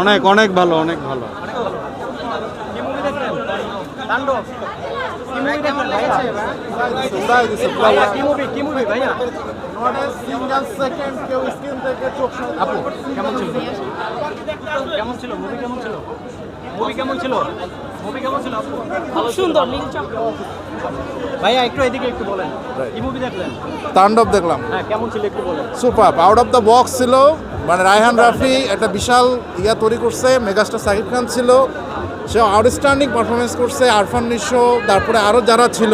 অনেক অনেক ভালো অনেক ভালো। কেমন ছিল? কেমন মুভি কেমন ছিল? মুভি কেমন ছিল? মুভি কেমন ছিল? খুব সুন্দর নীল চক্র। ভাইয়া একটু এদিকে একটু বলেন। কি মুভি দেখলেন? তাণ্ডব দেখলাম। হ্যাঁ কেমন ছিল একটু বলেন। Super out of the box ছিল মানে রায়হান রাফি একটা বিশাল ইয়া তৈরি করছে মেগাস্টার সাকিব খান ছিল। সে আউটস্ট্যান্ডিং পারফরমেন্স করছে আরফান নিশো তারপরে আরও যারা ছিল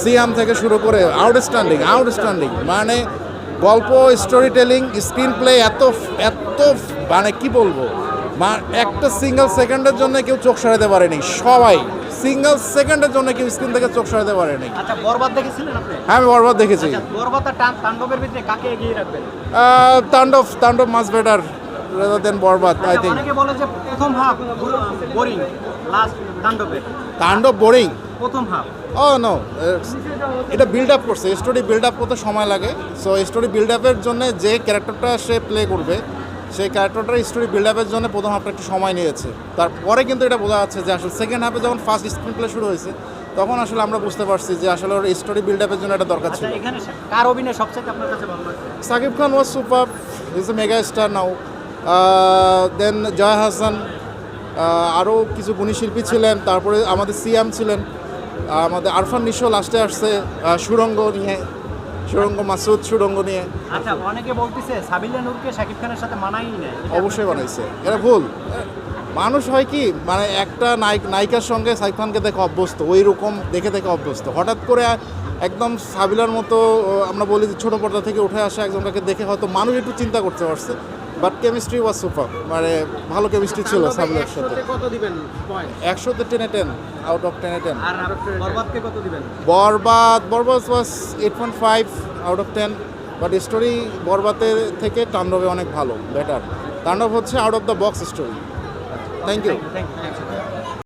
সিয়াম থেকে শুরু করে আউটস্ট্যান্ডিং আউটস্ট্যান্ডিং মানে গল্প স্টোরি টেলিং স্ক্রিন প্লে এত এত মানে কি বলব? একটা সিঙ্গেল সেকেন্ডের জন্য কেউ চোখ সরাতে পারেনি। সবাই সিঙ্গেল সেকেন্ডের জন্য কেউ স্ক্রিন থেকে চোখ সরাতে পারেনি। আচ্ছা বরবাদ দেখেছিলেন আপনি? হ্যাঁ আমি বরবাদ দেখেছি। আচ্ছা বরবাদ তাণ্ডবের ভিতরে কাকে এগিয়ে রাখবেন? Taandob Taandob mass better rather than Borbaad I আচ্ছা, থিঙ্ক অনেকে বলে যে প্রথম হাফ বোরিং লাস্ট তাণ্ডবের তাণ্ডব বোরিং প্রথম হাফ ও নো এটা বিল্ড আপ করছে স্টোরি বিল্ড আপ করতে সময় লাগে। সো স্টোরি বিল্ড আপের জন্য যে ক্যারেক্টারটা সে প্লে করবে সেই ক্যারেক্টারটার স্টোরি বিল্ড আপের জন্য প্রথম হাফটা একটু সময় নিয়েছে। তারপরে কিন্তু এটা বোঝা যাচ্ছে যে আসলে সেকেন্ড হাফে যখন ফার্স্ট স্ক্রিন প্লে শুরু হয়েছে তখন আসলে আমরা বুঝতে পারছি যে আসলে ওর স্টোরি বিল্ড আপের জন্য এটা দরকার আচ্ছা ছিল কার অভিনয় সবচেয়ে আপনার কাছে ভালো লাগছে? Shakib Khan was super is a mega star now then Joy Hasan আরও কিছু গুণী শিল্পী ছিলেন তারপরে আমাদের সিএম ছিলেন আমাদের আরফান নিশো লাস্টে আসছে সুরঙ্গ নিয়ে। সুরঙ্গ মাসুদ সুরঙ্গ নিয়ে। আচ্ছা অনেকে বলতেছে সাবিলা নূরকে শাকিব খানের সাথে মানাই না অবশ্যই বানাইছে এটা ভুল। মানুষ হয় কি মানে একটা নায়ক নায়িকার সঙ্গে সাইফ খানকে দেখে অভ্যস্ত ওই রকম দেখে দেখে অভ্যস্ত। হঠাৎ করে একদম সাবিলার মতো আমরা বলি যে ছোটো পর্দা থেকে উঠে আসা একজনটাকে দেখে হয়তো মানুষ একটু চিন্তা করতে পারছে। বাট কেমিস্ট্রি ওয়াজ সুপার মানে ভালো কেমিস্ট্রি ছিল সাবলের সাথে। কত দিবেন পয়েন্ট একশোতে টেনে টেন আউট অফ টেনে টেন। আর বরবাদকে কত দিবেন? Borbaad Borbaad was eight point five out of ten but story বরবাদের থেকে তাণ্ডবে অনেক ভালো বেটার তাণ্ডব হচ্ছে out of the box story thank you thank you